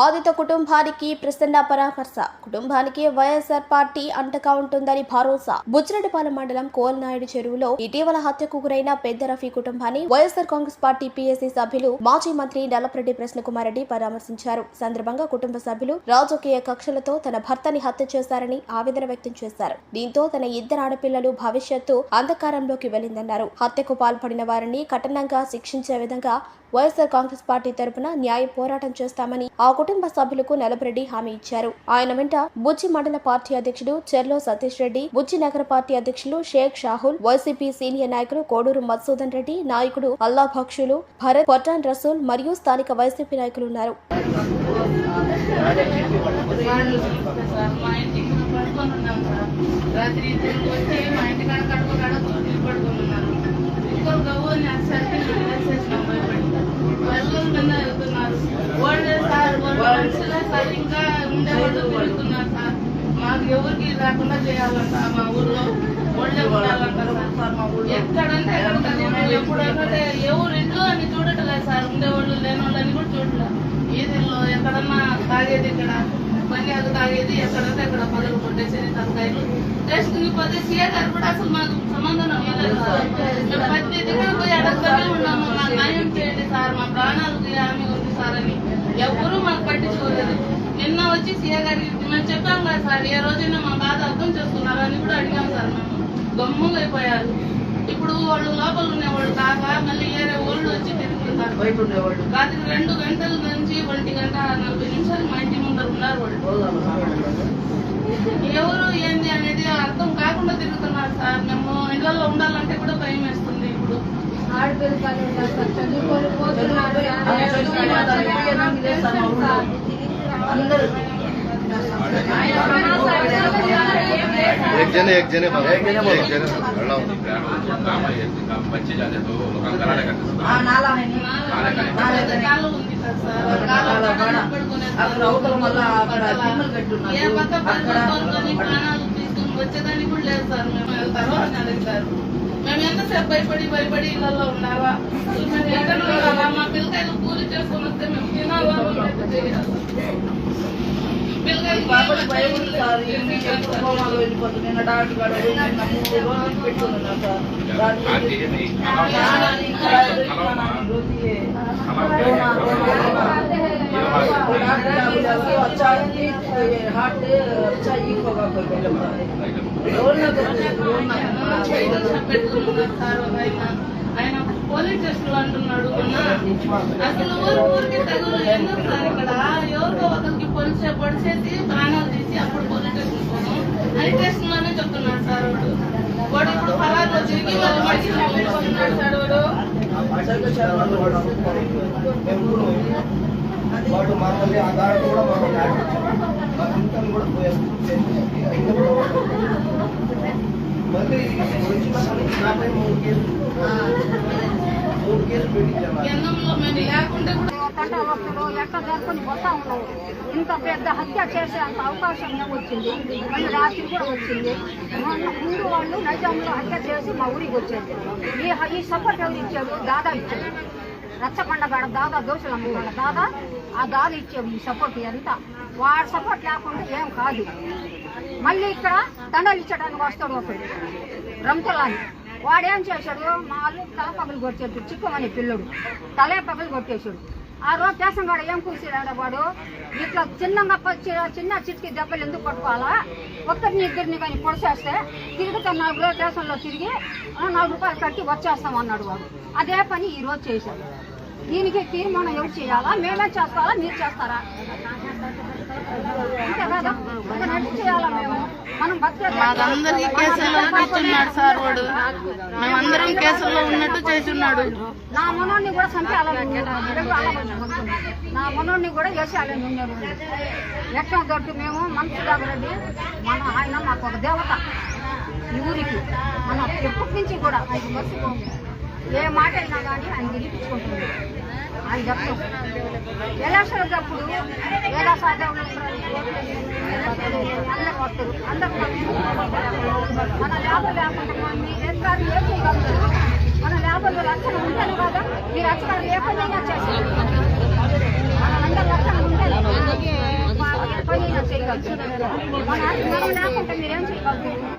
బాధిత కుటుంబానికి ప్రసన్న పరామర్శ. కుటుంబానికి వైఎస్ఆర్ పార్టీ అంటగా ఉంటుందని భరోసా. బుచ్చిరెడ్డిపాలెం మండలం కోల్నాయుడు చెరువులో ఇటీవల హత్యకు గురైన పెద్ద రఫీ కుటుంబాన్ని వైఎస్ఆర్ కాంగ్రెస్ పార్టీ పీఎస్సీ సభ్యులు మాజీ మంత్రి నల్లపరెడ్డి ప్రశ్నకుమార్ రెడ్డి పరామర్శించారు. సందర్భంగా కుటుంబ సభ్యులు రాజకీయ కక్షలతో తన భర్తని హత్య చేశారని ఆవేదన వ్యక్తం చేశారు. దీంతో తన ఇద్దరు ఆడపిల్లలు భవిష్యత్తు అంధకారంలోకి వెళ్ళిందన్నారు హత్యకు పాల్పడిన వారిని కఠినంగా శిక్షించే విధంగా వైఎస్ఆర్ కాంగ్రెస్ పార్టీ తరపున న్యాయ పోరాటం చేస్తామని ఆ కుటుంబ కుటుంబ సభ్యులకు నలభరెడ్డి హామీ ఇచ్చారు. ఆయన వెంట బుచ్చి మండల పార్టీ అధ్యక్షుడు చెర్లో సతీష్ రెడ్డి బుచ్చి నగర పార్టీ అధ్యక్షులు షేక్ షాహుల్ వైసీపీ సీనియర్ నాయకులు కోడూరు మధుసూదన్ రెడ్డి నాయకుడు అల్లా భక్షులు భరత్ పొట్టాన్ రసూల్ మరియు స్థానిక వైసీపీ నాయకులు ఉన్నారు. రాత్రి వచ్చి మా ఇంటి కాడ కడుపు కాడ తోటి మనుషులే సార్ ఇంకా ఉండేవాళ్ళు తిరుగుతున్నారు సార్. మాకు ఎవరికి రాకుండా చేయాలంట మా ఊర్లో. ఓల్డే ఉండాలంట సార్. ఎక్కడంటే ఎక్కడ కలిగినాం ఎప్పుడు ఎక్కడే ఎవరు ఇల్లు అని చూడట్లేదు సార్. ఉండేవాళ్ళు లేని వాళ్ళని కూడా చూడలేదు ఈదిల్లో ఎక్కడన్నా తాగేది ఇక్కడ? పని అది తాగేది ఎక్కడంటే ఎక్కడ పగలు కొట్టేసేది తలకాయలు. టెస్ట్కి పోతే సీఏ గారు కూడా అసలు మాకు సంబంధం ఇవ్వలేదు సార్ మేము ప్రతి దగ్గర పోయి అడగనే ఉన్నాము మాకు న్యాయం చేయండి సార్ మా ప్రాణాలకు హామీ ఉంది సార్ అని ఎవరు మాకు పట్టించుకోలేదు నిన్న వచ్చి సీఏ గారికి మేము చెప్పాం కదా సార్ ఏ రోజైనా మా బాధ అర్థం చేసుకున్నారు అని కూడా అడిగాం సార్ మేము. గమ్ముగా అయిపోయారు. ఇప్పుడు వాళ్ళు లోపల ఉండేవాళ్ళు కాక మళ్ళీ వేరే ఊళ్ళు వచ్చి తిరుగుతున్నారు. బయట ఉండేవాళ్ళు రాత్రి రెండు గంటల నుంచి ఒంటి గంట నలభై నిమిషాలు మా ఇంటి ముందర ఉన్నారు వాళ్ళు. ఎవరు ఏంది అనేది అర్థం కాకుండా తిరుగుతున్నారు సార్. మేము ఇళ్ళలో ఉండాలంటే కూడా భయం వేస్తుంది ఇప్పుడు. అందరూ. एक जने एक जने बोलो एक जने बोलो एक जने लड़ाओ बच्चे जाते तो लोग कराने करते ఆ నాలాయని కాలు ఉంది కదా సార్ కాలు అక్కడ అక్కడ అవతల మళ్ళా అక్కడ దిమ్మలు కట్టున్నారు ఏ పక్క అక్కడ పడుకొని ప్రాణాలు తీసుకుని వచ్చేదానికి కూడా లేదు సార్ మేము వెళ్తారు అని అడుగుతారు మేము ఎంతసేపు భయపడి భయపడి ఇళ్లలో ఉన్నావా అసలు మేము ఎక్కడ ఉండాలా మా పిల్లకాయలు కూలి చేసుకొని వస్తే మేము తినాలా లేకపోతే చేయాలా? కాబట్టి భయం సార్ కుటుంబాలు వెళ్ళిపోతుంది నేను డాక్టర్ కాడ మూడు రోజులు పెట్టుకున్నా సార్ వచ్చాయి హార్ట్ వచ్చా ఈకోగా ఆయన పోలీస్ స్టేషన్ లో అంటున్నాడు అసలు ఊరు ఊరికి తగులు ఎందుకు సార్ ఇక్కడ ఒకరికి పొడిచేసి ప్రాణాలు తీసి అప్పుడు పోలీస్ స్టేషన్ పోదాం అని లోనే చెప్తున్నాడు సార్ వాడు. వాడు ఇప్పుడు ఫలాల్లో తిరిగి వాళ్ళు మనిషిని సార్ వాడు. వాడు మమ్మల్ని ఆ కూడా మమ్మల్ని మా కూడా పోయారు మళ్ళీ వచ్చిన మూడు కేసులు ఎట్ట జరుపుకొని పోతా ఉన్నావు ఇంత పెద్ద హత్య చేసే అంత అవకాశం వచ్చింది మళ్ళీ రాత్రి కూడా వచ్చింది. మొన్న ముందు వాళ్ళు నైజాంలో హత్య చేసి మా ఊరికి వచ్చేది ఈ హ- ఈ సపోర్ట్ ఎవరు ఇచ్చాడు దాదా ఇచ్చాడు రచ్చబండ కాడ దాదా దోశలు అమ్ముతాడు దాదా ఆ దాదా ఇచ్చాడు ఈ సపోర్ట్ ఎంత వాడి సపోర్ట్ లేకుండా ఏం కాదు. మళ్ళీ ఇక్కడ దండలు ఇచ్చడానికి వస్తాడు ఒకడు. రంతలాని. వాడేం చేశాడు? మా వాళ్ళు తల పగలు కొట్టేసాడు అనే పిల్లడు. తలే పగలు కొట్టేశాడు. ఆ రోజు దేశం కూడా ఏం కూర్చాడు వాడు? ఇట్లా చిన్నగా చిన్న చిటికి దెబ్బలు ఎందుకు పట్టుకోవాలా ఒక్కరిని ఇద్దరిని కానీ పొడిచేస్తే తిరుగుతా నాలుగు రోజులు దేశంలో తిరిగి నాలుగు రూపాయలు కట్టి వచ్చేస్తాం అన్నాడు వాడు. అదే పని ఈ రోజు చేశాడు. దీనికి తీర్మానం ఎవరు చేయాలా? మేమే చేస్తారా మీరు చేస్తారా? అంతే కదా ఇంకా నడిచి చేయాలా మేము మనం బతికేది మాకందరికీ కేసుల్లో కూర్చున్నాడు సార్ వాడు. మేమందరం కేసుల్లో ఉన్నట్టు చేస్తున్నాడు. నా మనోడిని కూడా చంపేయాలని నా మనోడిని కూడా వేసేయాలని ఉన్నారు. ఎట్లా దొడ్డు మేము మనసు రెడ్డి మన ఆయన మాకు ఒక దేవత. ఈ ఊరికి మన ఎప్పటి నుంచి కూడా ఆయన మర్చిపోము. ఏ మాట అయినా కానీ ఆయన గెలిపించుకుంటుంది ఆయన చెప్తాం సార్ అప్పుడు ఎలా సాధ్యం మన లేబర్ లేకుండా మీ ఎస్తారు ఏం కాదు మన లేబర్లో రక్షణ ఉందని కదా ఈ రక్షణ లేకుండా చేస్తారు మన అందరి రక్షణ ఉందని పని చేయగలరు మన లేకుండా మీరేం చేయగలరు